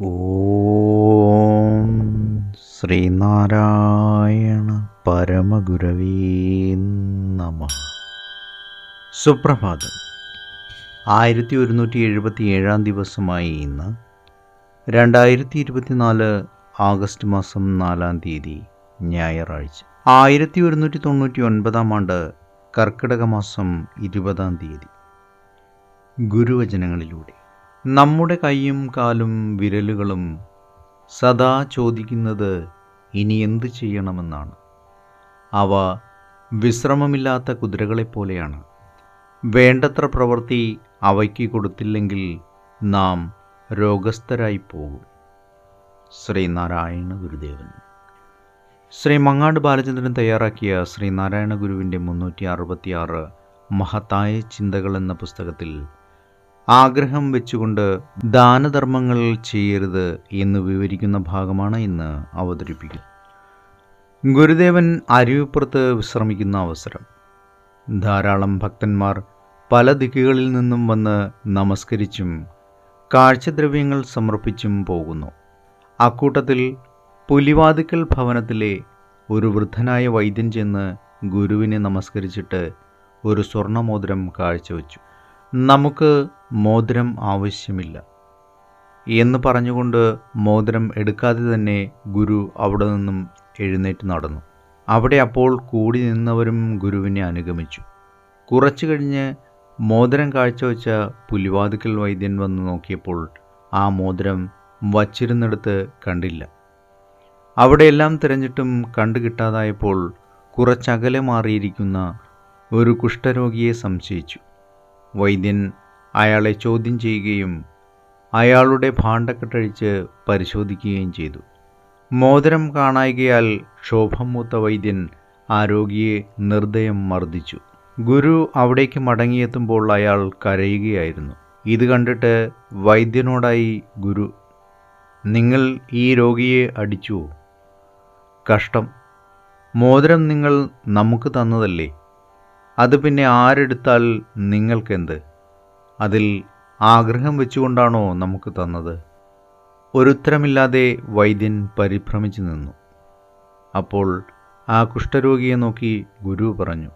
ഓം ശ്രീനാരായണ പരമഗുരവീ നമ. സുപ്രഭാതം. ആയിരത്തി ഒരുന്നൂറ്റി എഴുപത്തി ഏഴാം ദിവസമായി ഇന്ന് രണ്ടായിരത്തി ഇരുപത്തിനാല് ആഗസ്റ്റ് മാസം നാലാം തീയതി ഞായറാഴ്ച. ആയിരത്തി ഒരുന്നൂറ്റി തൊണ്ണൂറ്റി ഒൻപതാം ആണ്ട് കർക്കിടക മാസം ഇരുപതാം തീയതി. ഗുരുവചനങ്ങളിലൂടെ. നമ്മുടെ കൈയും കാലും വിരലുകളും സദാ ചോദിക്കുന്നത് ഇനി എന്ത് ചെയ്യണമെന്നാണ്. അവ വിശ്രമമില്ലാത്ത കുതിരകളെപ്പോലെയാണ്. വേണ്ടത്ര പ്രവൃത്തി അവയ്ക്ക് കൊടുത്തില്ലെങ്കിൽ നാം രോഗസ്ഥരായി പോകും. ശ്രീനാരായണ ഗുരുദേവൻ. ശ്രീ മങ്ങാട് ബാലചന്ദ്രൻ തയ്യാറാക്കിയ ശ്രീനാരായണ ഗുരുവിന്റെ മുന്നൂറ്റി അറുപത്തിയാറ് മഹത്തായ ചിന്തകൾ എന്ന പുസ്തകത്തിൽ ആഗ്രഹം വെച്ചുകൊണ്ട് ദാനധർമ്മങ്ങൾ ചെയ്യരുത് എന്ന് വിവരിക്കുന്ന ഭാഗമാണ് ഇന്ന് അവതരിപ്പിക്കുന്നത് ഗുരുദേവൻ അരുവിപ്പുറത്ത് വിശ്രമിക്കുന്ന അവസരം. ധാരാളം ഭക്തന്മാർ പല ദിക്കുകളിൽ നിന്നും വന്ന് നമസ്കരിച്ചും കാഴ്ചദ്രവ്യങ്ങൾ സമർപ്പിച്ചും പോകുന്നു. അക്കൂട്ടത്തിൽ പുലിവാതിക്കൽ ഭവനത്തിലെ ഒരു വൃദ്ധനായ വൈദ്യൻ ചെന്ന് ഗുരുവിനെ നമസ്കരിച്ചിട്ട് ഒരു സ്വർണമോതിരം കാഴ്ചവെച്ചു. നമുക്ക് മോതിരം ആവശ്യമില്ല. എന്ന് പറഞ്ഞുകൊണ്ട് മോതിരം എടുക്കാതെ തന്നെ ഗുരു അവിടെ നിന്നും എഴുന്നേറ്റ് നടന്നു. അവിടെ അപ്പോൾ കൂടി നിന്നവരും ഗുരുവിനെ അനുഗമിച്ചു. കുറച്ചു കഴിഞ്ഞ് മോതിരം കാഴ്ചവെച്ച പുലിവാതുക്കൽ വൈദ്യൻ വന്ന് നോക്കിയപ്പോൾ ആ മോതിരം വച്ചിരുന്നിടത്ത് കണ്ടില്ല. അവിടെയെല്ലാം തിരഞ്ഞിട്ടും കണ്ടു കിട്ടാതായപ്പോൾ കുറച്ചകലെ മാറിയിരിക്കുന്ന ഒരു കുഷ്ഠരോഗിയെ സംശയിച്ചു. വൈദ്യൻ അയാളെ ചോദ്യം ചെയ്യുകയും അയാളുടെ ഭാണ്ഡക്കെട്ടഴിച്ച് പരിശോധിക്കുകയും ചെയ്തു. മോതിരം കാണായികയാൽ ക്ഷോഭം മൂത്ത വൈദ്യൻ ആ രോഗിയെ നിർദ്ദയം മർദ്ദിച്ചു. ഗുരു അവിടേക്ക് മടങ്ങിയെത്തുമ്പോൾ അയാൾ കരയുകയായിരുന്നു. ഇത് കണ്ടിട്ട് വൈദ്യനോടായി ഗുരു നിങ്ങൾ ഈ രോഗിയെ അടിച്ചുവോ? കഷ്ടം. മോതിരം നിങ്ങൾ നമുക്ക് തന്നതല്ലേ? അത് പിന്നെ ആരെടുത്താൽ നിങ്ങൾക്കെന്ത്? അതിൽ ആഗ്രഹം വെച്ചുകൊണ്ടാണോ നമുക്ക് തന്നത്? ഒരുത്തരമില്ലാതെ വൈദ്യൻ പരിഭ്രമിച്ചു നിന്നു. അപ്പോൾ ആ കുഷ്ഠരോഗിയെ നോക്കി ഗുരു പറഞ്ഞു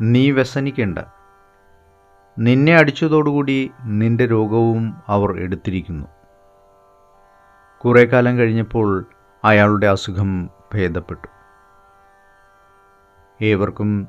നീ വ്യസനിക്കേണ്ട. നിന്നെ അടിച്ചതോടുകൂടി നിന്റെ രോഗവും അവർ എടുത്തിരിക്കുന്നു. കുറേ കാലം കഴിഞ്ഞപ്പോൾ അയാളുടെ അസുഖം ഭേദപ്പെട്ടു. ഏവർക്കും